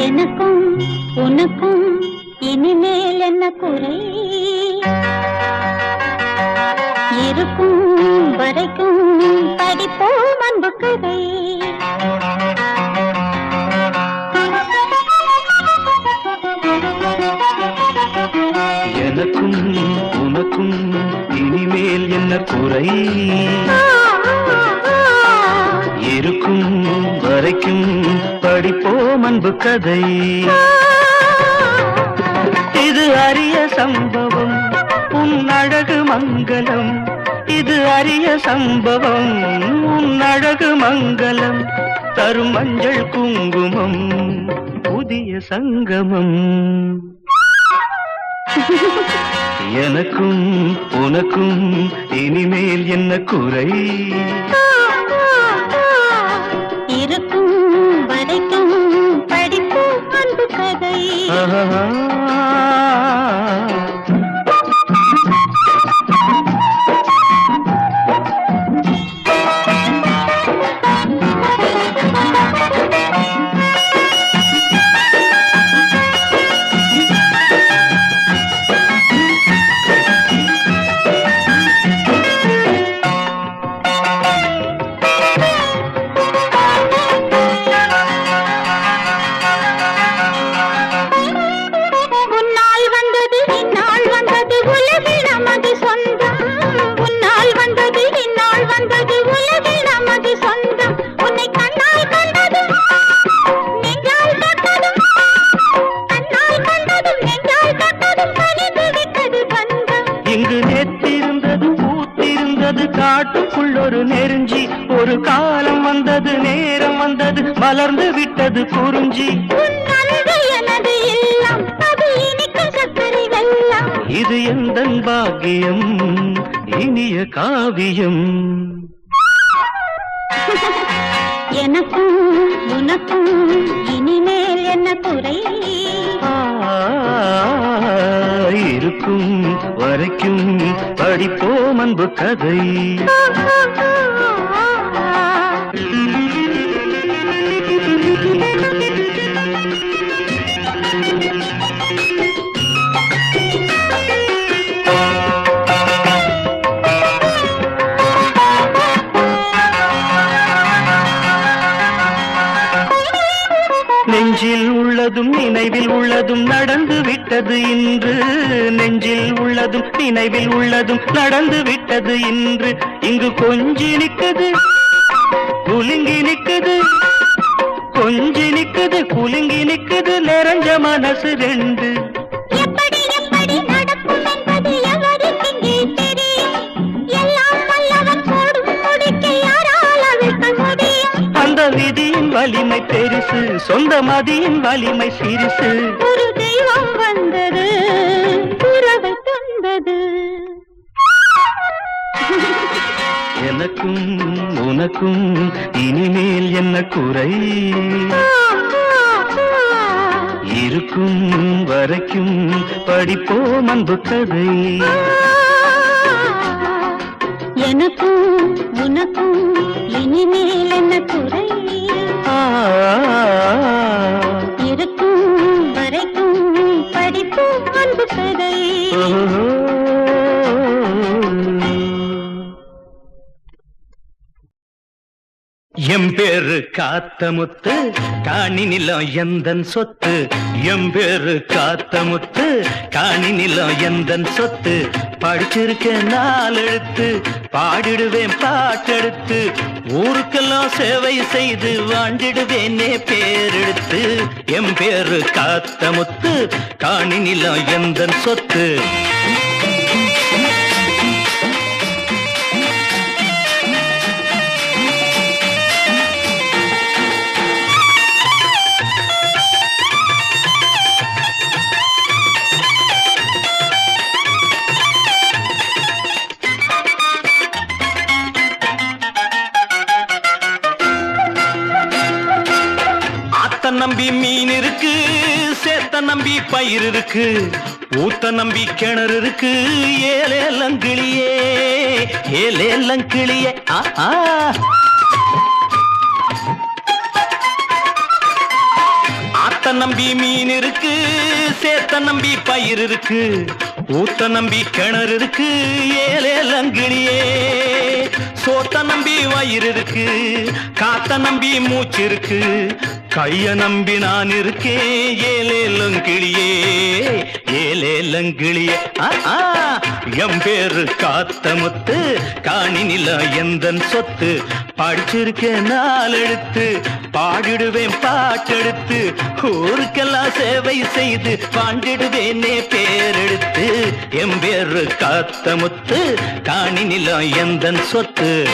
எனக்கும் உனக்கும் இனிமேல் என்ன குறை? இருக்கும் வரைக்கும் படிப்போம் அன்பு கதை எனக்கும் உனக்கும் இனிமேல் என்ன குறை? அன்பு கதை. இது அரிய சம்பவம். உன் அழகு மங்களம். இது அரிய சம்பவம். உன் அழகு மங்களம். தரும் மஞ்சள் குங்குமம். புதிய சங்கமம். எனக்கும் உனக்கும் இனிமேல் என்ன குறை? கதை வந்தது மலர்ந்து விட்டது குறிஞ்சி. இது எந்த பாக்கியம் இனிய காவியம். எனக்கும் உனக்கும் இனிமேல் என்ன குறை இருக்கும் வரைக்கும் படிப்போம் அன்பு கதை. நினைவில் உள்ளதும் நடந்து விட்டது இன்று. இங்கு கொஞ்சி நிக்குது குலுங்கி நிக்குது கொஞ்சி நிக்குது குலுங்கி நிக்குது நிறைஞ்ச மனசு ரெண்டு. அந்த விதியின் வலிமை பெருசு சொந்த மதியின் வலிமை சிறுசு. எனக்கும் உனக்கும் இனிமேல் என்ன குறை? இருக்கும் வரைக்கும் படிப்போம் அன்பு கதை. எனக்கும் உனக்கும் இனிமேல் என்ன குறை? இருக்கும் வரைக்கும் படிப்போம் அன்பு கதை. எம் பேரு காத்தமுத்து காணி நிலம் எந்தன் சொத்து? எம் பேரு காத்தமுத்து காணி நிலம் எந்தன் சொத்து? படிச்சிருக்க நாலெழுத்து பாடிடுவேன் பாட்டெடுத்து. ஊருக்கெல்லாம் சேவை செய்து வாண்டிடுவேனே பேரெடுத்து எம் பேரு காத்தமுத்து காணி நிலம் எந்தன் சொத்து? பயிர் இருக்கு ஊத்த நம்பி கிணறு இருக்கு. ஏலேலங்கிளியே ஏலேலங்கிளியே ஆ ஆ ஆத்த நம்பி மீன் இருக்கு சேத்த நம்பி பயிர் இருக்கு. ஊத்த நம்பி கிணறு இருக்கு ஏலேலங்கிளியே சோத்த நம்பி வயிறு இருக்கு காத்த நம்பி மூச்சு இருக்கு. கைய நம்பி நான் இருக்கேன் ஏலேலங்கிளியே ஏலேலங்கிளிய ஆ, எம் பேரு காத்த முத்து காணி நில எந்தன் சொத்து. படிச்சிருக்கேன் நாளெடுத்து பாடிடுவேன் பாட்டெடுத்து. ஊருக்கெல்லாம் சேவை செய்து பாண்டிடுவேனே பேரெடுத்து. எம் பேரு காத்த முத்து காணி நிலம் எந்தன் சொத்து.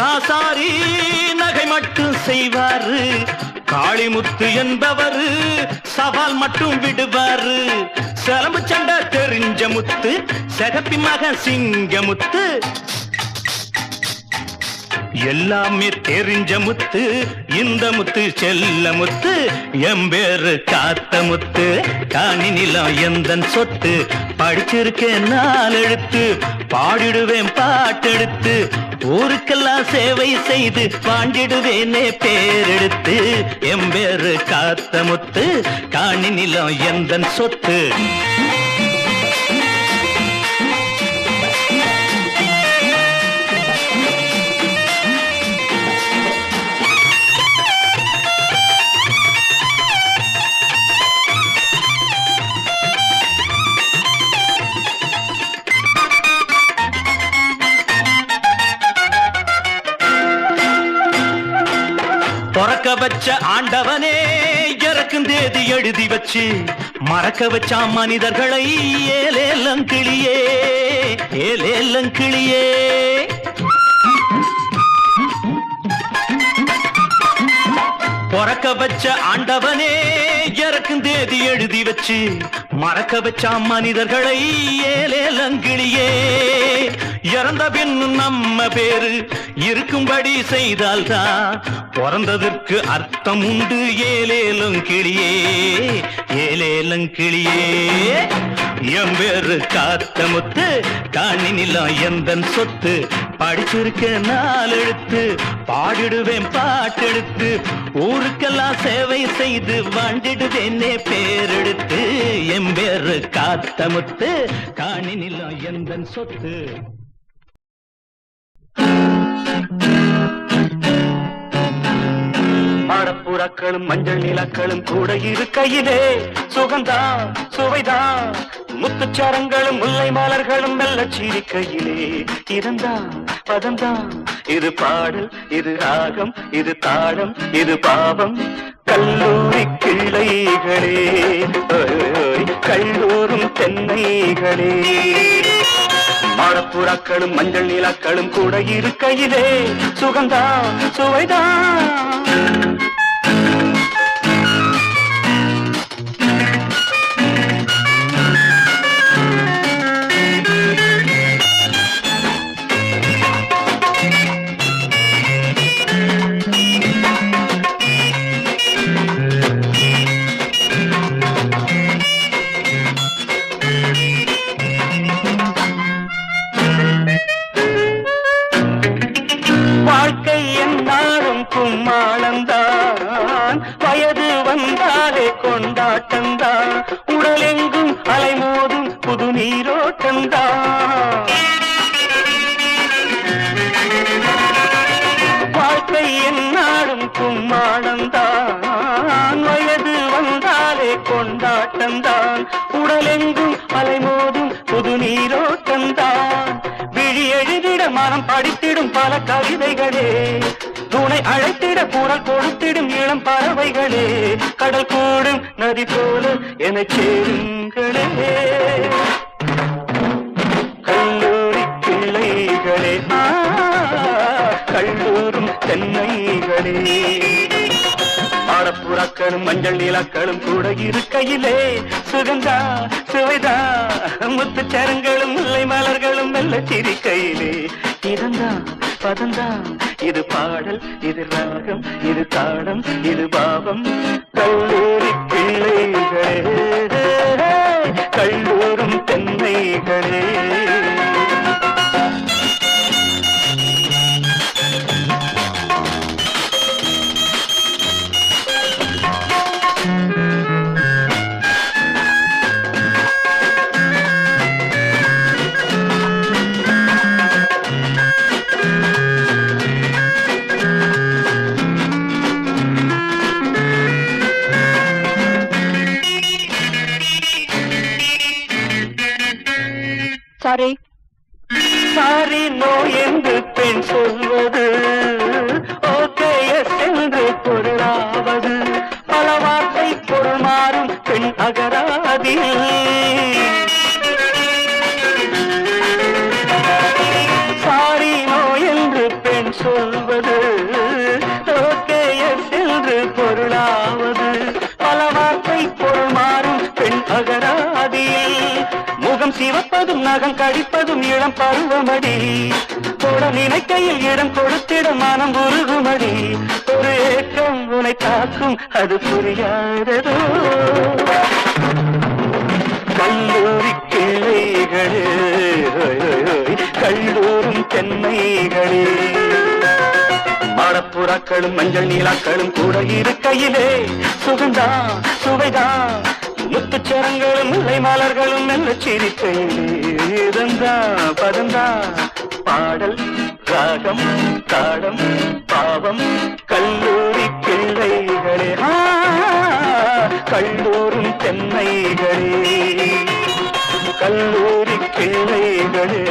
ஆசாரி நகை மட்டும் செய்வாரு. காளிமுத்து என்பவரு சவால் மட்டும் விடுவாரு. சிலம்பு சண்டை தெரிஞ்ச முத்து மக மகன் சிங்கமுத்து எல்லாமே தெரிஞ்ச முத்து இந்த முத்து செல்ல முத்து எம்பேரு காத்த முத்து. காணி நிலம் எந்தன் சொத்து படிச்சிருக்கேன் நான் எழுத்து பாடிடுவேன் பாட்டெடுத்து ஊருக்கெல்லாம் சேவை செய்து பாண்டிடுவேனே பேரெடுத்து. எம்பேரு காத்த முத்து காணி நிலம் எந்தன் சொத்து? பிறக்க வச்ச ஆண்டவனே இறக்கும் தேதி எழுதி வச்சு மறக்க வச்சா மனிதர்களை ஏலேலங்கிளியே ஏலேலங்கிளியே பிறக்க வச்ச ஆண்டவனே இறக்கும் தேதி எழுதி வச்சு மறக்க வச்சா மனிதர்களை ஏலேலங்கிளியே இறந்த பின் நம்ம பேரு இருக்கும்படி செய்தால்தான் பிறந்ததற்கு அர்த்தம் உண்டு. ஏலேலும் கிளியே ஏலேலும் கிளியே என் பேரு காத்த முத்து காணி நிலம் எந்த சொத்து. படிச்சிருக்க நாளெழுத்து பாடிடுவேன் பாட்டெடுத்து ஊருக்கெல்லாம் சேவை செய்து வாண்டிடுவேனே பேரெடுத்து எம்பேரு காத்தமுத்து காத்த முத்து காணி நிலம் எந்தன் சொத்து? மாடப்புறாக்களும் மஞ்சள் நிலக்களும் கூட இருக்கையிலே சுகந்தா சுவைதா. முத்துச்சாரங்களும் முல்லை மலர்களும் மெல்ல சிரிக்கையிலே. இருந்தா பதந்தா. இது பாடல் இது ராகம் இது தாளம் இது பாவம். கல்லூரி கிள்ளைகளே கல்லூரும் தென்னைகளே. மாடப்புறாக்களும் மஞ்சள் நிலாக்களும் கூட இருக்கையிலே. சுகந்தா சுவைதான். வயது வந்தாலே கொண்டாட்டந்தா. உடலெங்கும் அலைமோதும் புது நீரோட்டந்தா வாழ்க்கை என்னாடும் கும்மாடந்தான் வயது வந்தாலே கொண்டாட்டந்தான் உடலெங்கும் அலைமோதும் புது நீரோட்டந்தான் விழி எழுதிட மனம் படித்திடும் பல கவிதைகளே. துணை அழைத்திட குரல் கொடுத்திடும் இளம் பறவைகளே. கடல் கூடும் நதி போல என சேருங்களே. புறாக்களும் மஞ்சள் நீலாக்களும் கூட இருக்கையிலே. சுகந்தா சுவைதான் முத்துச்சரங்களும் முல்லை மலர்களும் மெல்ல சிரிக்கையிலே. இதந்தா பதந்தா இது பாடல் இது ராகம் இது தாளம் இது பாவம். கல்லூரி சாரி. சாரி நோ என்று பெண் சொல்வது. முகம் சிவப்பதும் நகம் கடிப்பதும் இளம் பருவமடி. போட நினைக்கையில் இடம் கொடுத்திட மனம் உருகுமடி. ஒரு ஏக்கம் உனை காக்கும் அது புரியாததோ? கல்லூரி கிளைகளே கல்லூரும் தென்னைகளே மடப்புறாக்களும் மஞ்சள் நீலாக்களும் கூட இருக்கையிலே. சுகந்தான் சுவைதான் முத்துச்சரங்களும் முல்லை மலர்களும் மெல்ல சிரிக்கையிலே பதந்தா பாடல் ராகம் தாடம் பாவம் கல்லூரி பிள்ளைகளே. கல்லூரும் தென்னைகளே. கல்லூரி பிள்ளைகளே.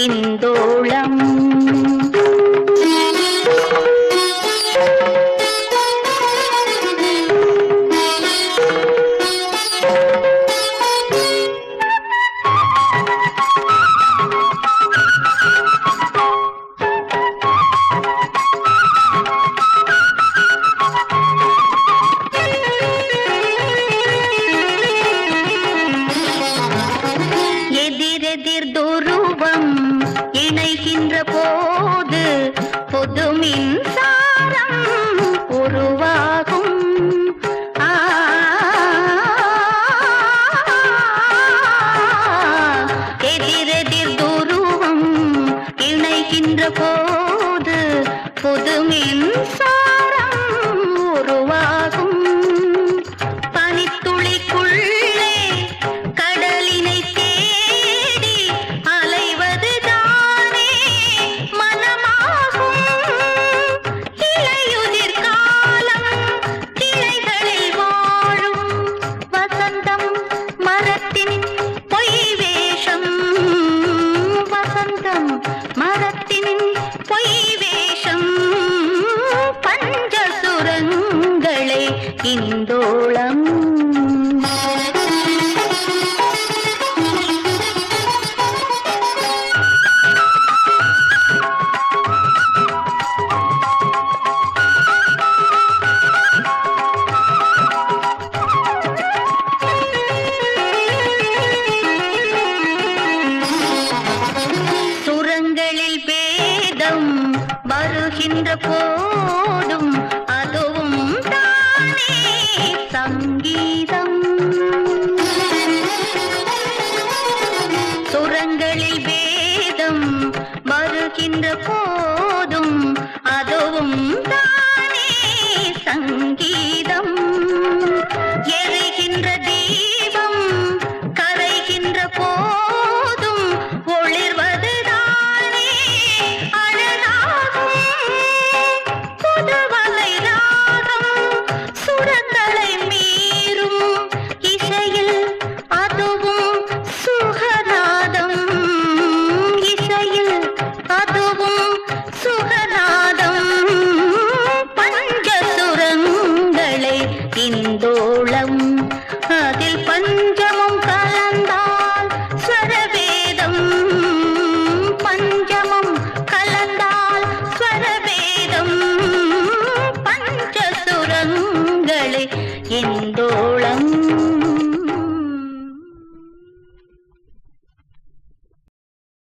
കിന്തോളം பொது